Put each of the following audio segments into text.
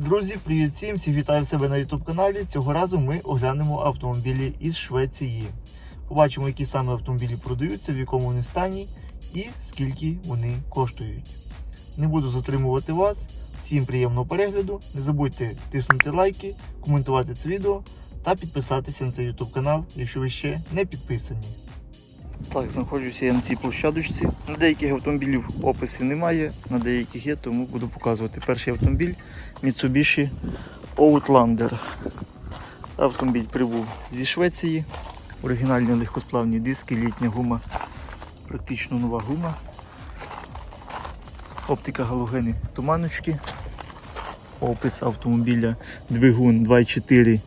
Друзі, привіт всім! Всіх вітаю себе на YouTube каналі. Цього разу ми оглянемо автомобілі із Швеції. Побачимо, які саме автомобілі продаються, в якому вони стані і скільки вони коштують. Не буду затримувати вас. Всім приємного перегляду. Не забудьте тиснути лайки, коментувати це відео та підписатися на цей YouTube канал, якщо ви ще не підписані. Так, знаходжуся я на цій площадочці. На деяких автомобілів описів немає, на деяких є, тому буду показувати. Перший автомобіль Mitsubishi Outlander. Автомобіль прибув зі Швеції. Оригінальні легкосплавні диски, літня гума, практично нова гума. Оптика галогени туманочки. Опис автомобіля двигун 2.4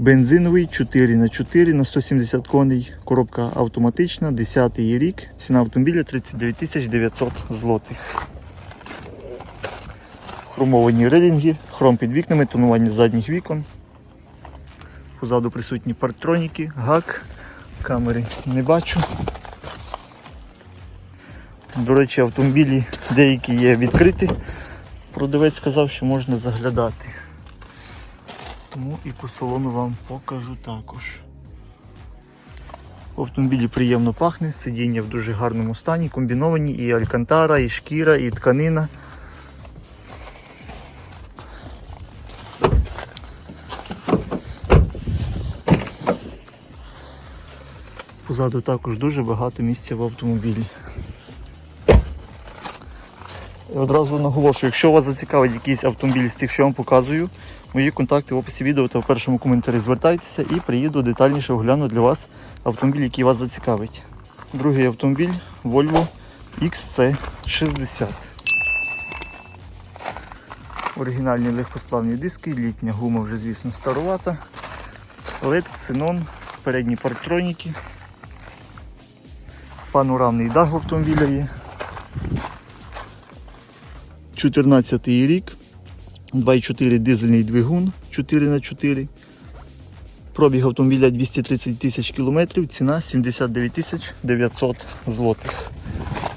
Бензиновий 4 на 4 на 170 коней. Коробка автоматична, 10 рік. Ціна автомобіля 39 900 злотих. Хромовані релінги, хром під вікнами, тонування задніх вікон. Позаду присутні парктроніки, гак, камери не бачу. До речі, автомобілі деякі є відкриті. Продавець сказав, що можна заглядати. Тому і по салону вам покажу також. В автомобілі приємно пахне, сидіння в дуже гарному стані, комбіновані і алькантара, і шкіра, і тканина. Позаду також дуже багато місця в автомобілі. Одразу наголошую, якщо вас зацікавить якийсь автомобіль з тих, що я вам показую, мої контакти в описі відео та в першому коментарі звертайтеся і приїду детальніше огляну для вас автомобіль, який вас зацікавить. Другий автомобіль Volvo XC60. Оригінальні легкосплавні диски, літня гума вже, звісно, старувата. LED, ксенон, передні парктроніки. Панорамний дах автомобіля є. 14 рік. 2,4 дизельний двигун 4х4. Пробіг автомобіля 230 тисяч кілометрів, ціна 79 тисяч 900 злотих.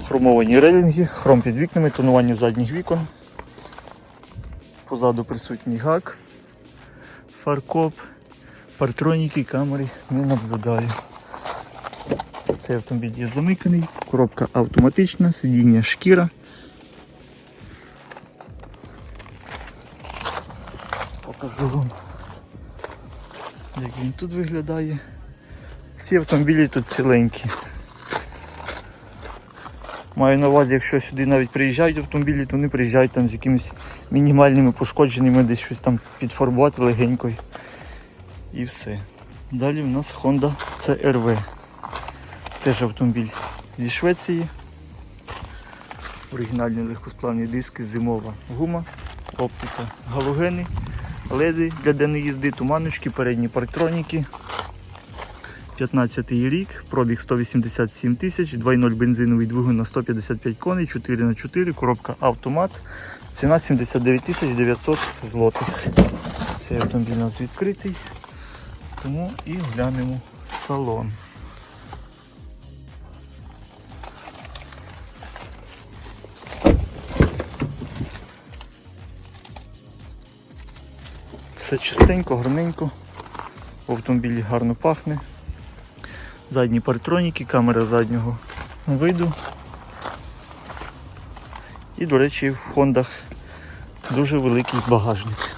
Хромовані релінги, хром під вікнами, тонування задніх вікон. Позаду присутній гак, фаркоп, партроніки, камери не наблюдаю. Цей автомобіль є замиканий, коробка автоматична, сидіння шкіра. Покажу вам, як він тут виглядає. Всі автомобілі тут ціленькі. Маю на увазі, якщо сюди навіть приїжджають автомобілі, то вони приїжджають там з якимись мінімальними пошкодженнями, десь щось там підфарбувати легенько. І все. Далі в нас Honda CRV. Теж автомобіль зі Швеції. Оригінальні легкосплавні диски, зимова гума, оптика, галогени, леди для денної їзди, туманочки, передні парктроніки. 15 рік, пробіг 187 тисяч, 2.0 бензиновий двигун на 155 коней, 4х4, коробка автомат. Ціна 79 тисяч 900 злотих. Цей автомобіль у нас відкритий, тому і глянемо салон. Все чистенько, гарненько. В автомобілі гарно пахне. Задні партроніки, камера заднього виду. І, до речі, в Хондах дуже великий багажник.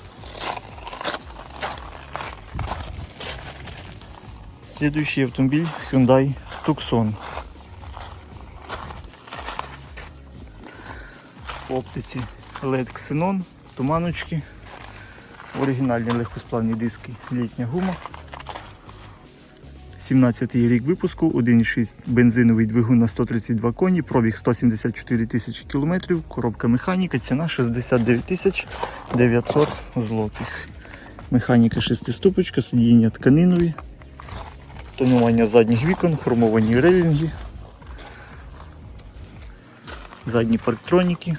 Слідуючий автомобіль Hyundai Tucson. В оптиці LED Xenon, туманочки. Оригінальні легкосплавні диски, літня гума. 17 рік випуску, 1,6 бензиновий двигун на 132 коні, пробіг 174 тисячі кілометрів, коробка механіка, ціна 69 тисяч 900 злотих. Механіка шестиступочка, сидіння тканинові, тонування задніх вікон, хромовані релінги, задні парктроніки,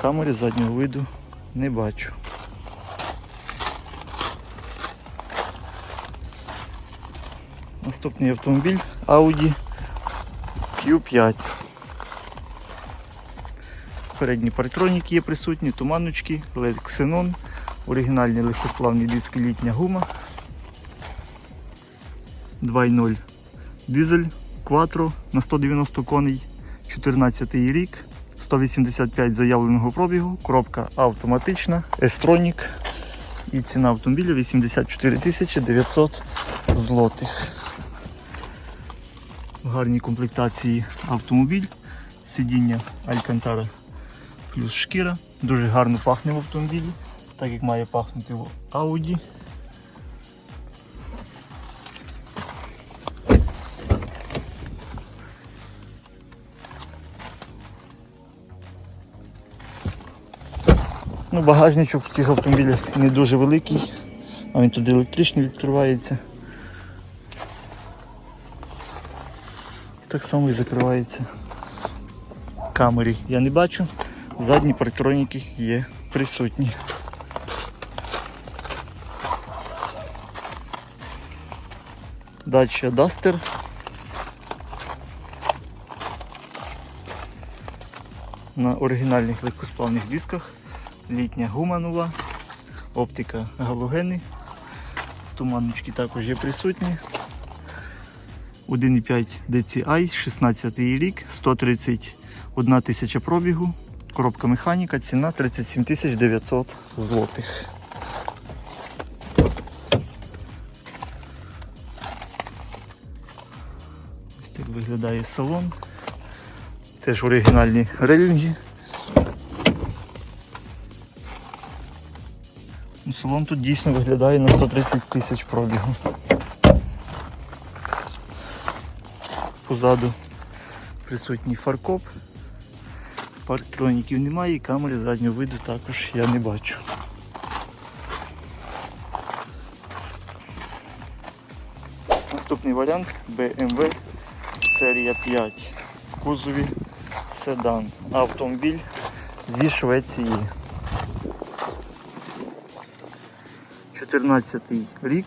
камери заднього виду не бачу. Наступний автомобіль Audi Q5. передні парктроніки є присутні, туманочки, LED Xenon, оригінальний легкосплавний диск літня гума. 2.0 дизель Quattro на 190 коней, 14 рік, 185 заявленого пробігу, коробка автоматична, S-Tronic і ціна автомобіля 84 900 злотих. В гарній комплектації автомобіль, сидіння Alcantara плюс шкіра, дуже гарно пахне в автомобілі, так як має пахнути в Audi. Ну, багажничок в цих автомобілях не дуже великий, а він туди електричний відкривається. Так само і закривається. Камері я не бачу, задні парктроніки є присутні. Дача Duster. На оригінальних легкосплавних дисках. Літня гума нова, оптика галогени. Туманочки також є присутні. 1,5 DCI, 16 рік, 131 тисяча пробігу. Коробка механіка, ціна 37 тисяч 900 злотих. Ось так виглядає салон. Теж оригінальні релінги. Ну, Салон тут дійсно виглядає на 130 тисяч пробігу. Позаду присутній фаркоп. Парктроніків немає і камери заднього виду також я не бачу. Наступний варіант BMW серія 5 в кузові седан. Автомобіль зі Швеції. 14 рік,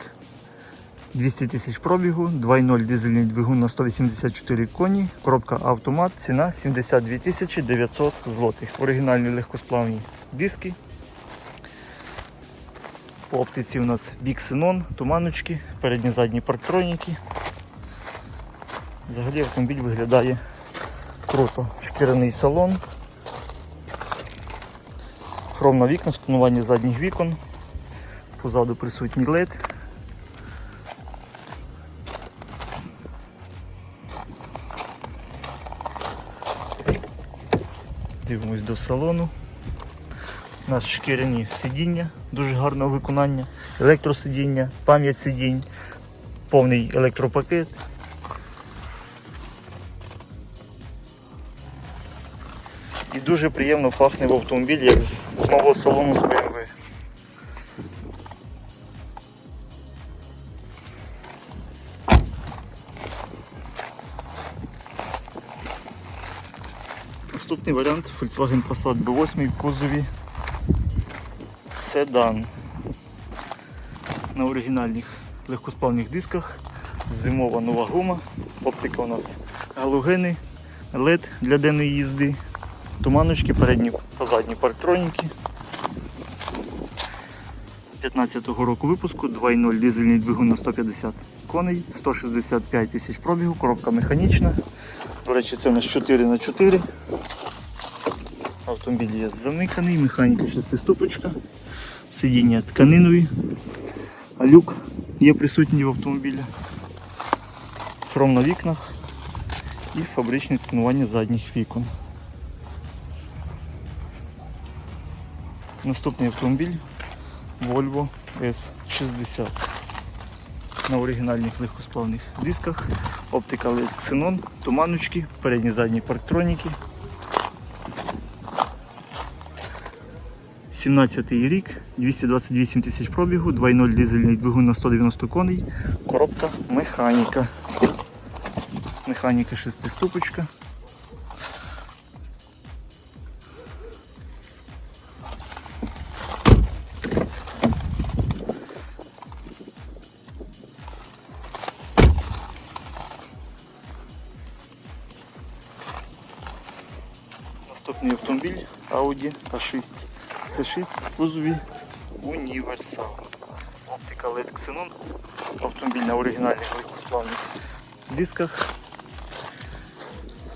200 тисяч пробігу, 2.0 дизельний двигун на 184 коні, коробка автомат, ціна 72 тисячі 900 злотих. Оригінальні легкосплавні диски. По оптиці у нас Big Xenon, туманочки, передні задні парктроніки. Взагалі автомобіль виглядає круто. Шкіряний салон. Хром на вікнах, тонування задніх вікон. Позаду присутній LED. Дивимось до салону. У нас шкіряні сидіння, дуже гарного виконання, електросидіння, пам'ять сидінь, повний електропакет. І дуже приємно пахне в автомобілі, як з нового салону з. Наступний варіант Volkswagen Passat B8 в кузові седан. На оригінальних легкоспальних дисках. Зимова нова гума. Оптика у нас галогени, LED для денної їзди, туманочки, передні та задні парктроніки. 15-го року випуску 2.0 дизельний двигун на 150 коней, 165 тисяч пробігу, коробка механічна. До речі, це у нас 4 на 4 Автомобіль є замиканий, механіка шестиступочка, сидіння тканинові, а люк є присутній в автомобілі. Хром на вікнах і фабричне тонування задніх вікон. Наступний автомобіль Volvo S60 на оригінальних легкосплавних дисках, оптика LED Xenon, туманочки, передні задні парктроніки. 17 рік, 228 тисяч пробігу, 2.0 дизельний двигун на 190 коней, коробка механіка. Механіка шестиступочка. Наступний автомобіль Audi A6. Це 6 кузові універсал. Оптика LED Xenon. Автомобіль на оригінальних легкосплавних дисках.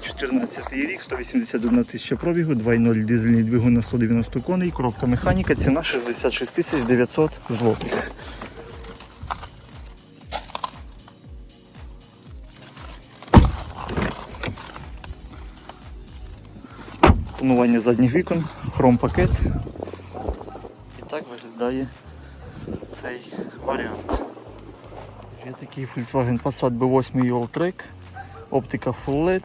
14 рік, 181 тисяча пробігу, 2.0 дизельний двигун на 190 коней, коробка механіка, ціна 66 тисяч 900 злотих. Тонування задніх вікон, хром пакет. Виглядає цей варіант. Є такий Volkswagen Passat B8 All-Track, оптика Full LED.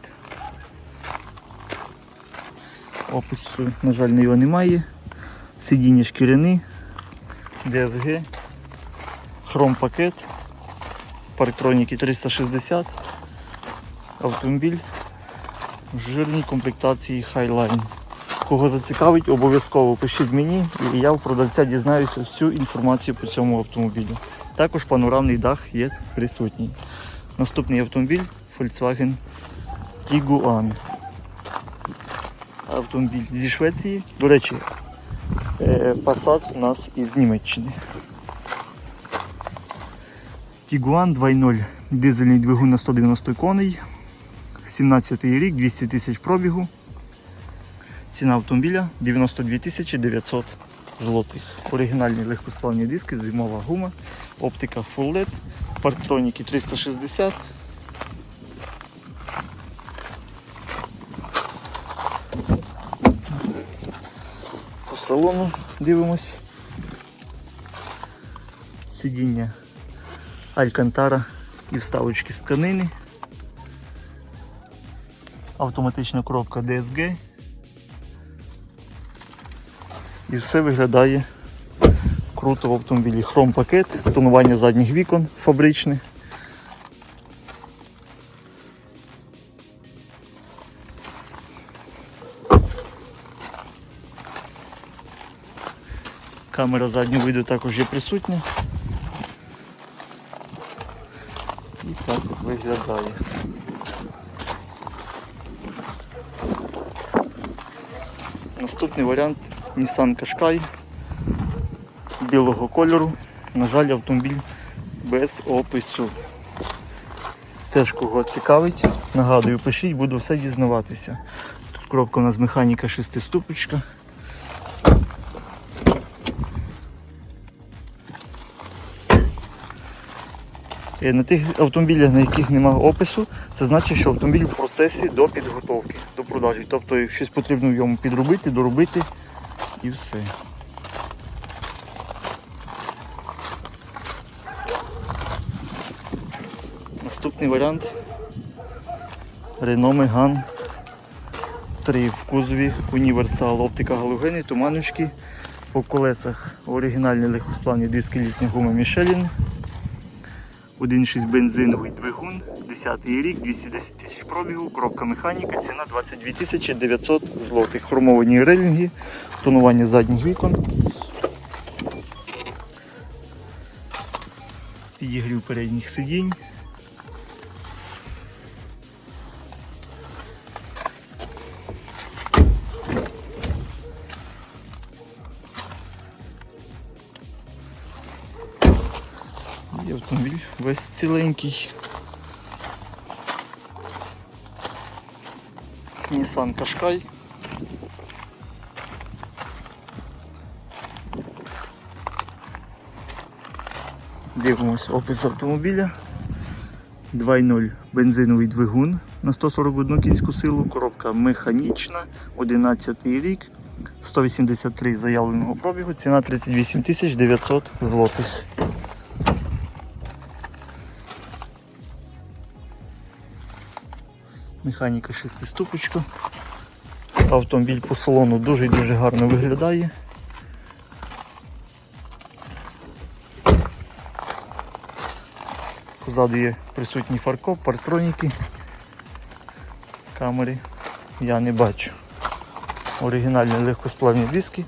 Опису, на жаль, його немає. Сидіння шкіряні, DSG, хром пакет, парктроніки 360, автомобіль в жирній комплектації Highline. Кого зацікавить, обов'язково пишіть мені і я в продавця дізнаюся всю інформацію по цьому автомобілю. Також панорамний дах є присутній. Наступний автомобіль Volkswagen Tiguan. Автомобіль зі Швеції. До речі, е, Passat у нас із Німеччини. Tiguan 2.0. Дизельний двигун на 190 коней. 17 рік, 200 тисяч пробігу. Ціна автомобіля 92 900 злотих. Оригінальні легкосплавні диски, зимова гума, оптика Full LED, парктроніки 360. По салону дивимось. Сидіння Алькантара і вставочки з тканини. Автоматична коробка DSG. І все виглядає круто в автомобілі. Хром пакет, тонування задніх вікон фабричне. Камера заднього виду також є присутня. І так от виглядає. Наступний варіант Nissan Qashqai білого кольору. На жаль, автомобіль без опису. Теж кого цікавить, нагадую, пишіть, буду все дізнаватися. Тут коробка у нас механіка шестиступочка. Е, На тих автомобілях, на яких немає опису, це значить, що автомобіль в процесі до підготовки, до продажі. Тобто щось потрібно в ньому підробити, доробити і все. Наступний варіант Renault Megane 3 в кузові універсал, оптика галогени, туманочки. По колесах оригінальні легкосплавні диски літня гума Michelin. 1,6 бензиновий двигун, 10 рік, 210 тисяч пробігу, коробка механіка, ціна 22 тисячі 900 злотих. Хромовані релінги, тонування задніх вікон. Підігрів передніх сидінь. І автомобіль весь ціленький. Nissan Qashqai. Дивимось опис автомобіля. 2.0 бензиновий двигун на 141 кінську силу, коробка механічна, 11 рік, 183 заявленого пробігу, ціна 38 тисяч 900 злотих. Механіка шестиступочка. Автомобіль по салону дуже і дуже гарно виглядає. Позаду є присутній фаркоп, партроніки, камери я не бачу. Оригінальні легкосплавні диски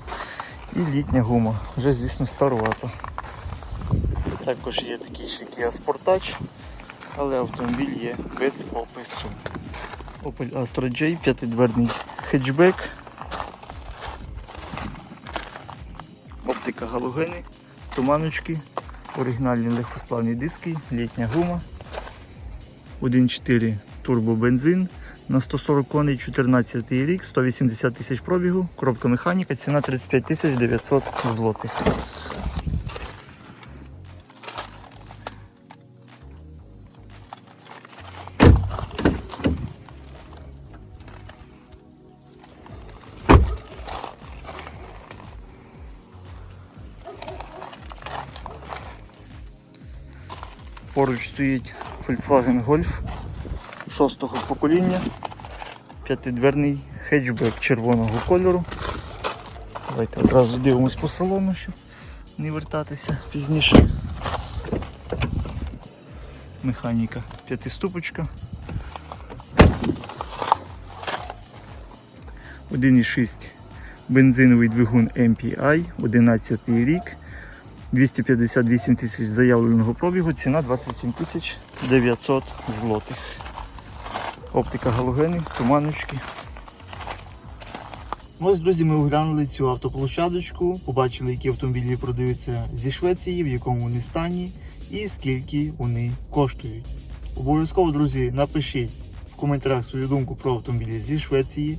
і літня гума. Вже, звісно, старувата. Також є такий ще Kia Sportage, але автомобіль є без опису. Opel Astra J, п'ятидверний хетчбек. Оптика галогени, туманочки, оригінальні легкосплавні диски, літня гума, 1.4 турбобензин на 140 коней, 14 рік, 180 тисяч пробігу, коробка механіка, ціна 35 900 злотих. Поруч стоїть Volkswagen Golf шостого покоління. П'ятидверний хетчбек червоного кольору. Давайте одразу дивимось по салону, щоб не вертатися пізніше. Механіка п'ятиступочка. 1,6 бензиновий двигун MPI, 11 рік. 258 тисяч заявленого пробігу, ціна 27 тисяч 900 злотих. Оптика галогени, туманочки. Ось, друзі, ми оглянули цю автоплощадочку, побачили, які автомобілі продаються зі Швеції, в якому вони стані і скільки вони коштують. Обов'язково, друзі, напишіть в коментарях свою думку про автомобілі зі Швеції.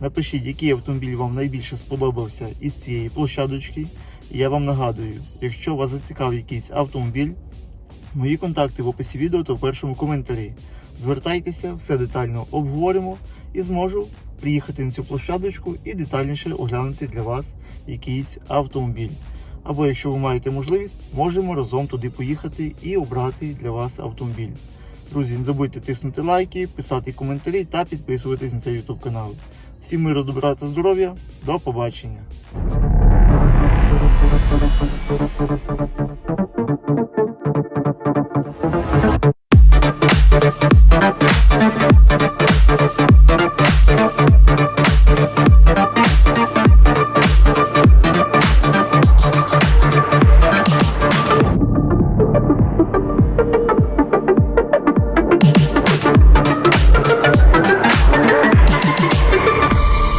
Напишіть, який автомобіль вам найбільше сподобався із цієї площадочки. Я вам нагадую, якщо вас зацікавив якийсь автомобіль, мої контакти в описі відео та в першому коментарі. Звертайтеся, все детально обговоримо і зможу приїхати на цю площадочку і детальніше оглянути для вас якийсь автомобіль. Або якщо ви маєте можливість, можемо разом туди поїхати і обрати для вас автомобіль. Друзі, не забудьте тиснути лайки, писати коментарі та підписуватись на цей YouTube канал. Всім миру, добра та здоров'я, до побачення! プロプロプロプロプロプロ